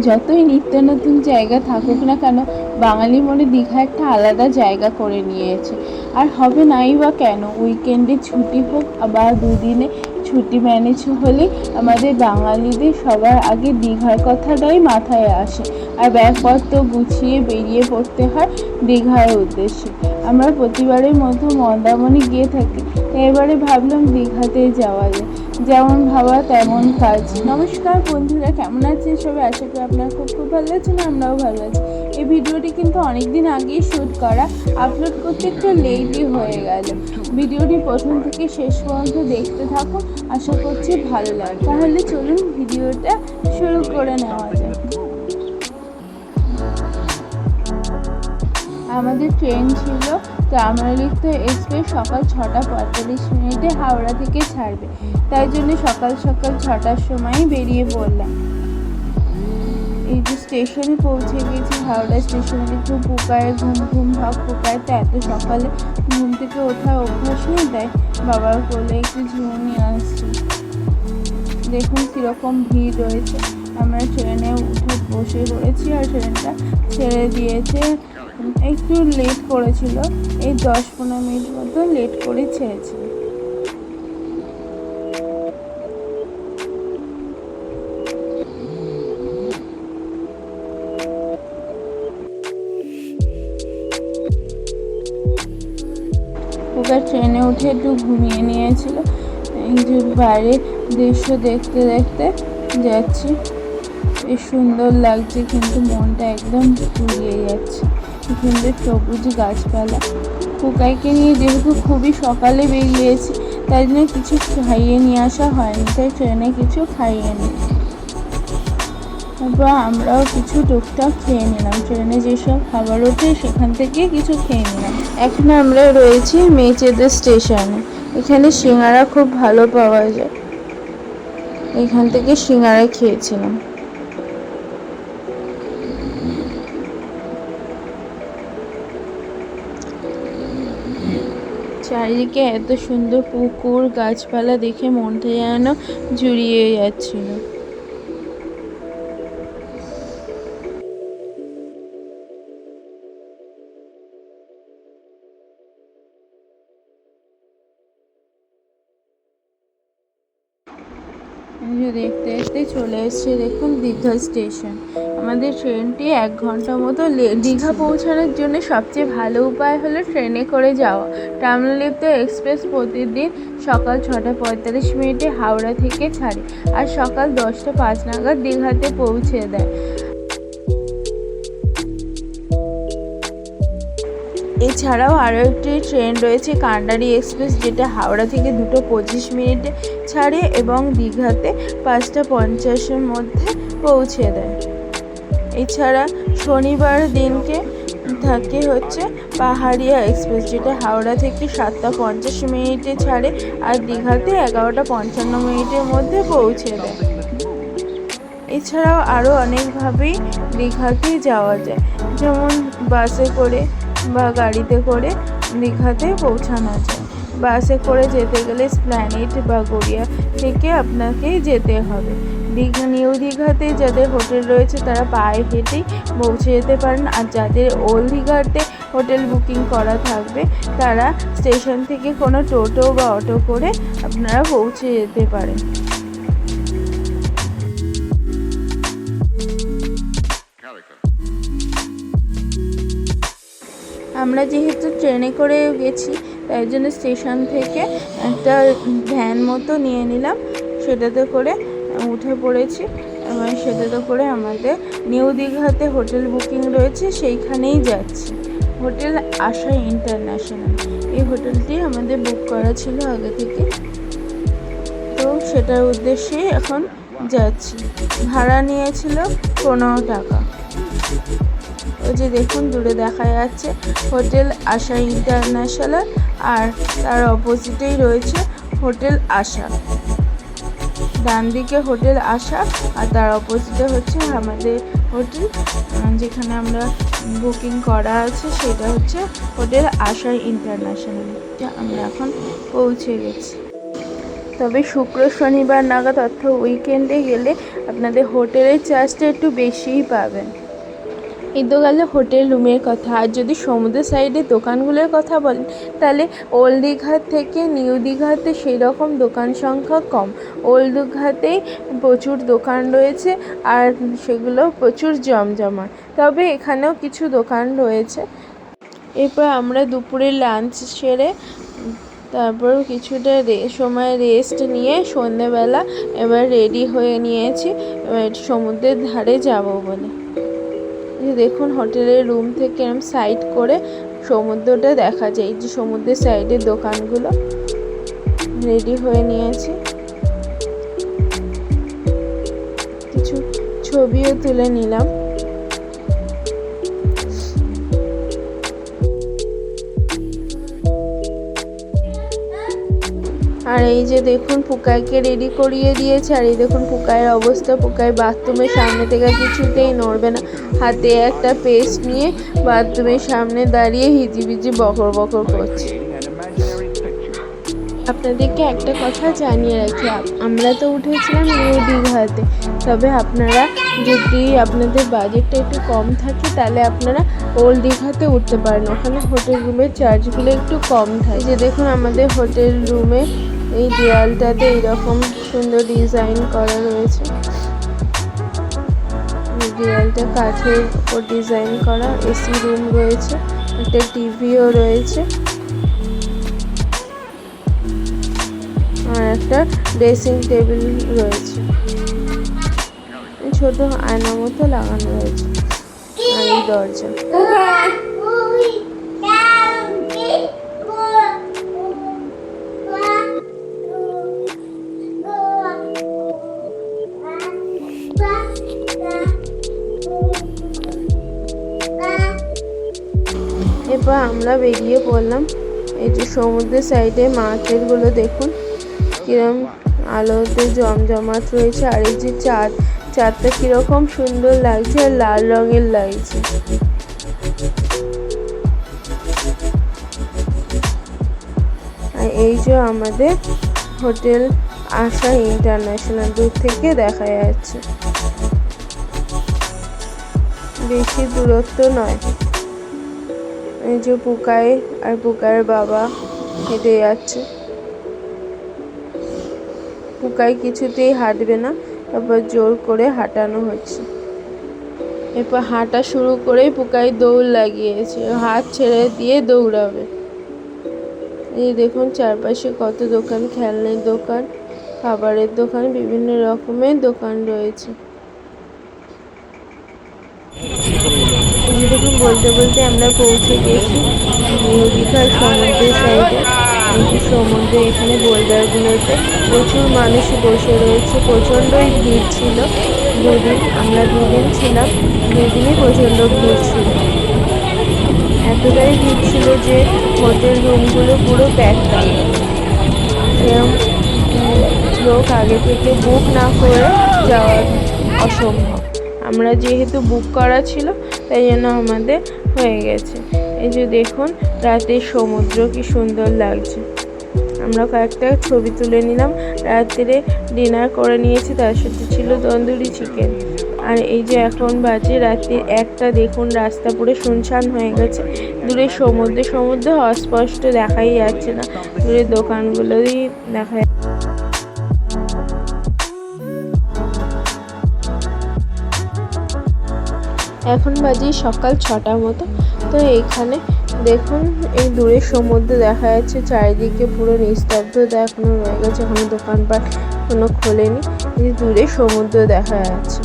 যতই নিত্য নতুন জায়গা থাকুক না কেন, বাঙালি মনে দীঘা একটা আলাদা জায়গা করে নিয়েছে। আর হবে নাই বা কেন উইকেন্ডে ছুটি হোক আবার দুদিনে ছুটি ম্যানেজ হলে আমাদের বাঙালিদের সবার আগে দীঘার কথাটাই মাথায় আসে। আর ব্যাগপত্র গুছিয়ে বেরিয়ে পড়তে হয় দীঘার উদ্দেশ্যে। আমরা প্রতিবারের মতো মন্দারমণি গিয়ে থাকি। এবারে ভাবলাম দীঘাতে যাওয়া যায় যেমন ভাবা তেমন কাজ। নমস্কার বন্ধুরা, কেমন আছেন সবাই? আশা করি আপনারা খুব খুব ভালো আছেন, আমরাও ভালো আছি। এই ভিডিওটি কিন্তু অনেক দিন আগেই শ্যুট করা আপলোড করতে একটু লেটই হয়ে গেল। ভিডিওটি প্রথম থেকে শেষ পর্যন্ত দেখতে থাকুন, আশা করছি ভালো লাগে তাহলে চলুন ভিডিওটা শুরু করে নেওয়া যাক। আমাদের ট্রেন ছিল তাম্রলিপ্ত এক্সপ্রেস সকাল ছটা পঁয়তাল্লিশ মিনিটে হাওড়া থেকে ছাড়বে। তাই জন্য সকাল সকাল ছটার সময়ই বেরিয়ে পড়লাম। স্টেশনে পৌঁছে গেছি হাওড়া স্টেশনে। একটু পুকায় ঘুম ঘুম, ভাব পুকায় তো এত সকালে ঘুম থেকে ওঠার অভ্যাস নেই তাই বাবার কোলে একটু ঝুমনি আসছি। দেখুন কীরকম ভিড় রয়েছে। আমরা ট্রেনে উঠে বসে পড়েছি আর ট্রেনটা ছেড়ে দিয়েছে। একটু লেট করেছিল, এই দশ পনেরো মিনিট মতো লেট করে ছেড়েছিল ট্রেনে উঠে একটু ঘুমিয়ে নিয়েছিল। এই যে বাইরে দৃশ্য দেখতে দেখতে যাচ্ছি। বেশ সুন্দর লাগছে, কিন্তু মনটা একদম জুড়িয়ে যাচ্ছে। সুন্দর সবুজ গাছপালা। পোকাইকে নিয়ে যেহেতু খুবই সকালে বেরিয়েছি, তাই জন্য কিছু খাইয়ে নিয়ে আসা হয়নি, তাই ট্রেনে কিছু খাইয়ে নিই তারপর আমরাও কিছু টুকটাক খেয়ে নিলাম। ট্রেনে যেসব খাবার ওঠে, সেখান থেকে কিছু খেয়ে নিলাম। এখন আমরা রয়েছি মেচেদের স্টেশনে। এখানে সিঙ্গারা খুব ভালো পাওয়া যায়। এখান থেকে সিঙ্গারা খেয়েছিলাম। চারিদিকে এত সুন্দর পুকুর, গাছপালা দেখে মনটা যেন জুড়িয়ে যাচ্ছিল। চলে এসছে। দেখুন, দীঘা স্টেশন। আমাদের ট্রেনটি এক ঘণ্টা মতো দীঘা পৌঁছানোর জন্য সবচেয়ে ভালো উপায় হলো ট্রেনে করে যাওয়া। টামলিপ্ত এক্সপ্রেস প্রতিদিন সকাল ছটা পঁয়তাল্লিশ মিনিটে হাওড়া থেকে ছাড়ে আর সকাল দশটা পাঁচ নাগাদ দীঘাতে পৌঁছে দেয়। এছাড়াও আরও একটি ট্রেন রয়েছে কান্ডারি এক্সপ্রেস, যেটা হাওড়া থেকে দুটো পঁচিশ মিনিটে ছাড়ে এবং দীঘাতে পাঁচটা পঞ্চাশের মধ্যে পৌঁছে দেয়। এছাড়া শনিবার দিনকে থাকে হচ্ছে পাহাড়িয়া এক্সপ্রেস, যেটা হাওড়া থেকে সাতটা পঞ্চাশ মিনিটে ছাড়ে আর দীঘাতে এগারোটা পঞ্চান্ন মিনিটের মধ্যে পৌঁছে দেয়। এছাড়াও আরও অনেকভাবেই দীঘাতে যাওয়া যায়, যেমন বাসে করে বা গাড়িতে করে দীঘাতে পৌঁছানো যায়। বাসে করে যেতে গেলে স্প্ল্যানেট বা গড়িয়া থেকে আপনাকে যেতে হবে। দীঘা, নিউ দীঘাতে যাদের হোটেল রয়েছে তারা পায়ে হেঁটেই পৌঁছে যেতে পারেন। আর যাদের ওল্ড দীঘাতে হোটেল বুকিং করা থাকবে, তারা স্টেশন থেকে কোনো টোটো বা অটো করে আপনারা পৌঁছে যেতে পারেন। আমরা যেহেতু ট্রেনে করে গেছি, তাই জন্য স্টেশন থেকে একটা ভ্যান মতো নিয়ে নিলাম। সেটাতে করে উঠে পড়েছি। এবং সেটাতে করে আমাদের নিউ দীঘাতে হোটেল বুকিং রয়েছে, সেইখানেই যাচ্ছি। Hotel Asha international. এই হোটেলটি আমাদের বুক করা ছিল আগে থেকে। তো সেটার উদ্দেশ্যে এখন যাচ্ছি। ভাড়া নিয়েছিল পনেরো টাকা। ওই যে দেখুন, দূরে দেখা যাচ্ছে হোটেল আশা ইন্টারন্যাশনাল আর তার অপোজিটেই রয়েছে হোটেল আশা। ডান দিকে হোটেল আশা আর তার অপোজিটে হচ্ছে আমাদের হোটেল যেখানে আমরা বুকিং করা আছে, সেটা হচ্ছে হোটেল আশা ইন্টারন্যাশনাল। আমরা এখন পৌঁছে গেছি। তবে শুক্র, শনিবার নাগাদ অর্থাৎ উইকেন্ডে গেলে আপনাদের হোটেলের চার্জটা একটু বেশিই পাবেন। এই তো গেল হোটেল রুমের কথা। আর যদি সমুদ্র সাইডে দোকানগুলোর কথা বলেন, তাহলে ওল্ড দীঘার থেকে নিউ দীঘাতে সেই রকম দোকান সংখ্যা কম। ওল্ড দীঘাতেই প্রচুর দোকান রয়েছে আর সেগুলো প্রচুর জমজমাট। তবে এখানেও কিছু দোকান রয়েছে। এরপর আমরা দুপুরে লাঞ্চ সেরে, তারপর কিছুটা রে, সময় রেস্ট নিয়ে সন্ধেবেলা এবার রেডি হয়ে নিয়েছি। এবার সমুদ্রের ধারে যাব বলে। দেখুন হোটেলের রুম থেকে এরম সাইড করে সমুদ্রটা দেখা যায়। এই যে সমুদ্রের সাইডের দোকানগুলো রেডি হয়ে নিয়েছে। কিছু ছবিও তুলে নিলাম। আর এই যে দেখুন পুকাইকে রেডি করিয়ে দিয়েছে, আর এই দেখুন পুকাইয়ের অবস্থা। পুকাই বাথরুমের সামনে থেকে কিছুতেই নড়বে না। হাতে একটা পেস্ট নিয়ে বাথরুমের সামনে দাঁড়িয়ে হিজিবিজি বকর বকর করছে। আপনাদেরকে একটা কথা জানিয়ে রাখি আমরা তো উঠেছিলাম নিউ দীঘাতে। তবে আপনারা যদি আপনাদের বাজেটটা একটু কম থাকে, তাহলে আপনারা ওল্ড দীঘাতে উঠতে পারেন। ওখানে হোটেল রুমের চার্জগুলো একটু কম থাকে। যে দেখুন আমাদের হোটেল রুমে এই দেয়ালটাতে এইরকম সুন্দর ডিজাইন করা রয়েছে এই দেয়ালটা কাঠের উপর ডিজাইন করা, এসি রুম রয়েছে, একটা টিভিও রয়েছে। আর একটা ড্রেসিং টেবিল রয়েছে। ছোট আয়না মতো লাগানো রয়েছে। আর এই দরজা। এরপর আমরা বেরিয়ে পড়লাম। এই যে সমুদ্রের সাইডে মার্কেটগুলো দেখুন। কিরম আলোতে জমজমাট রয়েছে, আর এই যে চাঁদ, চাঁদটা কীরকম সুন্দর লাগছে আর লাল রঙের লাগছে। আর এই যে আমাদের হোটেল আশা ইন্টারন্যাশনাল, দূর থেকে দেখা যাচ্ছে। বেশি দূরত্ব নয়। এই যে পুকাই আর পুকাইয়ের বাবা হেঁটে যাচ্ছে। পুকাই কিছুতেই হাঁটবে না, তারপর জোর করে হাঁটানো হচ্ছে। এরপর হাঁটা শুরু করেই পুকাই দৌড় লাগিয়েছে, হাত ছেড়ে দিয়ে দৌড়াবে। এই দেখুন চারপাশে কত দোকান, খেলনার দোকান, খাবারের দোকান, বিভিন্ন রকমের দোকান রয়েছে এই যে দেখুন বলতে বলতে আমরা পৌঁছে গেছি নিউ সমুদ্রের সাইডে যে সমুদ্রে এখানে বোল্ডারগুলোতে প্রচুর মানুষ বসে রয়েছে, প্রচণ্ডই ভিড় ছিল। দুদিন, আমরা দুদিন ছিলাম, দুদিনই প্রচণ্ড ভিড় ছিল। এতটাই ভিড় ছিল যে হোটেল রুমগুলো পুরো প্যাক সেরকম লোক আগে থেকে বুক না করে যাওয়া অসম্ভব। আমরা যেহেতু বুক করা ছিল তাই জন্য আমাদের হয়ে গেছে। এই যে দেখুন, রাতের সমুদ্র কি সুন্দর লাগছে। আমরা কয়েকটা ছবি তুলে নিলাম। রাত্রে ডিনার করে নিয়েছি, তার সাথে ছিল তন্দুরি চিকেন আর এই যে এখন বাজে রাত্রি একটা, দেখুন রাস্তা পুরো শুনশান হয়ে গেছে। দূরে সমুদ্র সমুদ্র অস্পষ্ট দেখাই যাচ্ছে না। দূরে দোকানগুলোই দেখা এখন বাজে সকাল ছটার মতো। তো এইখানে দেখুন, এই দূরে সমুদ্র দেখা যাচ্ছে, চারিদিকে পুরো নিস্তব্ধতা এখনও রয়ে গেছে এখনও দোকানপাট কোনো খোলেনি। এই দূরে সমুদ্র দেখা যাচ্ছে।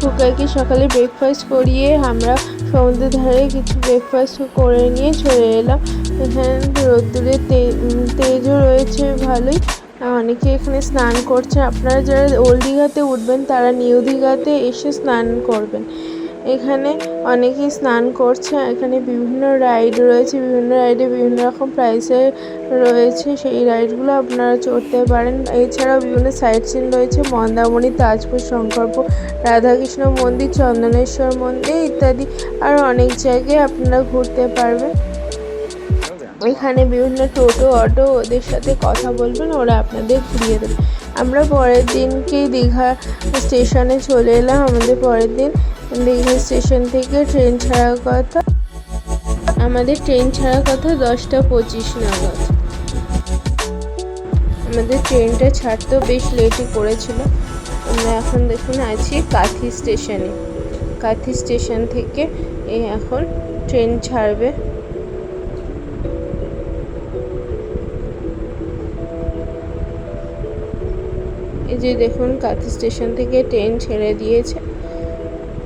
ফুকাইকে সকালে ব্রেকফাস্ট করিয়ে আমরা সমুদ্রের ধারে কিছু ব্রেকফাস্ট করে নিয়ে চলে এলাম। এখানে রোদ্দুরের তেজও রয়েছে, ভালোই। অনেকে এখানে স্নান করছে। আপনারা যারা ওল্ড দীঘাতে উঠবেন, তারা নিউ দীঘাতে এসে স্নান করবেন। এখানে অনেকেই স্নান করছে। এখানে বিভিন্ন রাইড রয়েছে। বিভিন্ন রাইডে বিভিন্ন রকম প্রাইসে রয়েছে। সেই রাইডগুলো আপনারা চড়তে পারেন। এছাড়াও বিভিন্ন সাইট সিন রয়েছে। মন্দামণি তাজপুর, শঙ্করপুর, রাধাকৃষ্ণ মন্দির, চন্দনেশ্বর মন্দির ইত্যাদি। আরও অনেক জায়গায় আপনারা ঘুরতে পারবেন। এখানে বিভিন্ন টোটো, অটো ওদের সাথে কথা বলবেন, ওরা আপনাদের ঘুরিয়ে দেবে। আমরা পরের দিনকে দীঘা স্টেশনে চলে এলাম, আমাদের পরের দিন দীঘা স্টেশন থেকে ট্রেন ছাড়ার কথা। আমাদের ট্রেন ছাড়ার কথা দশটা পঁচিশ নাগাদ। আমাদের ট্রেনটা ছাড়তেও বেশ লেটই করেছিল। আমরা এখন দেখুন আছি কাথি স্টেশনে। কাথি স্টেশন থেকে এখন ট্রেন ছাড়বে। এই যে দেখুন, কাথি স্টেশন থেকে ট্রেন ছেড়ে দিয়েছে।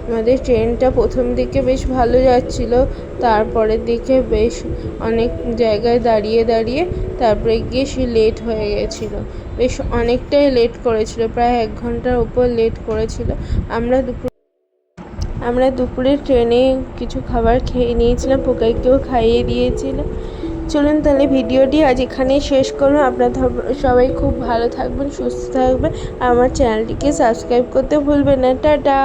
আমাদের ট্রেনটা প্রথম দিকে বেশ ভালো যাচ্ছিল, তারপরের দিকে বেশ অনেক জায়গায় দাঁড়িয়ে দাঁড়িয়ে তারপরে গিয়ে সে লেট হয়ে গেছিল। বেশ অনেকটাই লেট করেছিল, প্রায় এক ঘণ্টার উপর লেট করেছিল। আমরা দুপুর আমরা দুপুরে ট্রেনে কিছু খাবার খেয়ে নিয়েছিলাম পোকাইকেও খাইয়ে দিয়েছিল। চলুন তাহলে ভিডিওটি আজ এখানেই শেষ করুন আপনার সবাই খুব ভালো থাকবেন, সুস্থ থাকবেন। আমার চ্যানেলটিকে সাবস্ক্রাইব করতে ভুলবেন না। টাটা!